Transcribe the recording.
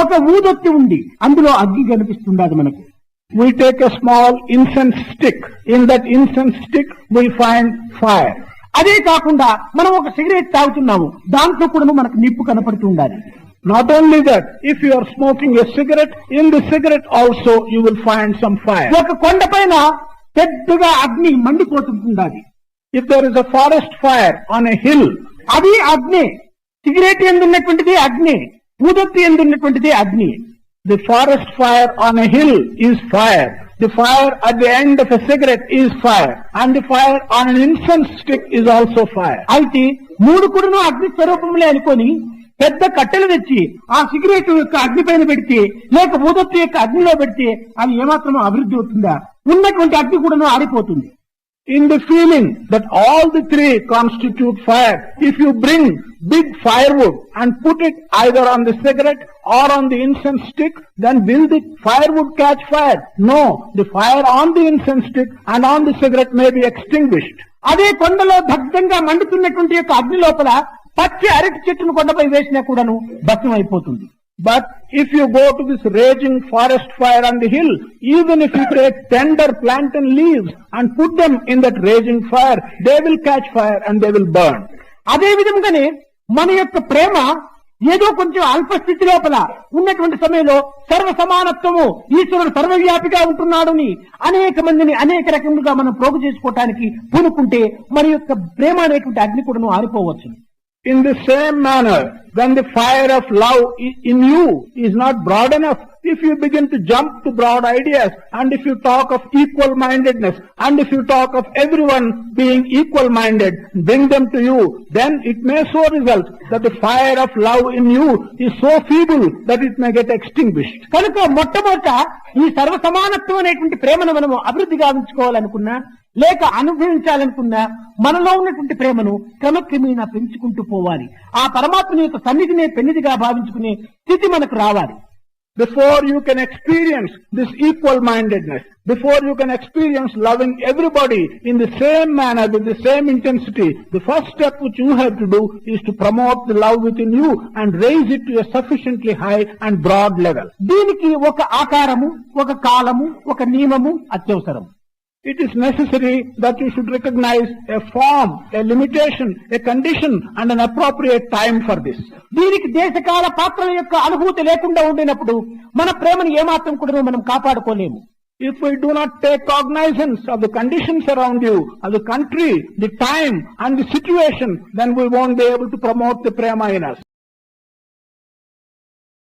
ఒక ఊదొత్తి ఉండి అందులో అగ్గి కనిపిస్తుండదు మనకు. We take a small incense stick in that incense stick we find fire అదే కాకుండా మనం ఒక సిగరెట్ తాగుతున్నాము. దాంట్లో కూడా మనకు నిప్పు కనపడుతూ ఉండాలి. Not only that if you are smoking a cigarette in the cigarette also you will find some fire ఒక కొండ పైన పెద్దగా అగ్ని మండిపోతుంటుండాలి if there is a forest fire on a hill అది అగ్ని. సిగరెట్ ఎందున్నటువంటిది? అగ్ని. ఊదొత్తి ఎందున్నటువంటిది? అగ్ని. The forest fire on a hill is fire the fire at the end of a cigarette is fire and the fire on an incense stick is also fire అయితే మూడు కూడా అగ్ని స్వరూపములే అనుకొని పెద్ద కట్టెలు తెచ్చి ఆ సిగరెట్ యొక్క అగ్ని పైన పెడితే లేక ఊదొత్తి యొక్క అగ్నిలో పెడితే అది ఏమాత్రం అభివృద్ధి అవుతుందా? ఉన్నటువంటి అగ్ని కూడా ఆరిపోతుంది. In the feeling that all the three constitute fire, if you bring big firewood and put it either on the cigarette or on the incense stick, then will the firewood catch fire? No, the fire on the incense stick and on the cigarette may be extinguished. అదే కొండలో దగ్ధంగా మండుతున్నటువంటి యొక్క అగ్ని లోపల పచ్చి అరటి చెట్టును కొండపై వేసినా కూడాను భస్మం అయిపోతుంది But if you go to this raging forest fire on the hill, even if you take tender plantain leaves and put them in that raging fire, they will catch fire and they will burn. అదే విధంగానే మన యొక్క ప్రేమ ఏదో కొంచెం అల్పస్థితి లోపల ఉన్నటువంటి సమయంలో సర్వ సమానత్వము ఈశ్వరుడు సర్వవ్యాపిగా ఉంటున్నాడని అనేక మందిని అనేక రకములుగా మనం ప్రోగు చేసుకోవటానికి పూనుకుంటే మన యొక్క ప్రేమ అనేటువంటి అగ్ని కూడాను ఆరిపోవచ్చు In the same manner, when the fire of love in you is not broad enough, if you begin to jump to broad ideas, and if you talk of equal mindedness, and if you talk of everyone being equal minded, bring them to you, then it may so result that the fire of love in you is so feeble that it may get extinguished. కనుక మొట్టమొదట ఈ సర్వ సమానత్వం అనేటువంటి ప్రేమను మనము అభివృద్ధి గావించుకోవాలనుకున్నా లేక అనుభవించాలనుకున్న మనలో ఉన్నటువంటి ప్రేమను క్రమక్రమేణా పెంచుకుంటూ పోవాలి. ఆ పరమాత్మ యొక్క సన్నిధినే పెన్నిధిగా భావించుకునే స్థితి మనకు రావాలి. Before you can experience this equal mindedness before you can experience love in everybody in the same manner with the same intensity the first step which you have to do is to promote the love within you and raise it to sufficiently high and broad level దీనికి ఒక ఆకారము ఒక కాలము ఒక నియమము అత్యవసరం. It is necessary that you should recognize a form, a limitation, a condition and an appropriate time for this. దీనికి దేశకాల పాత్రల యొక్క అనుభూతి లేకుండా ఉండినప్పుడు మన ప్రేమను ఏమాత్రం కూడా మనం కాపాడుకోలేము If we do not take cognizance of the conditions around you, of the country, the time and the situation, then we won't be able to promote the prema in us.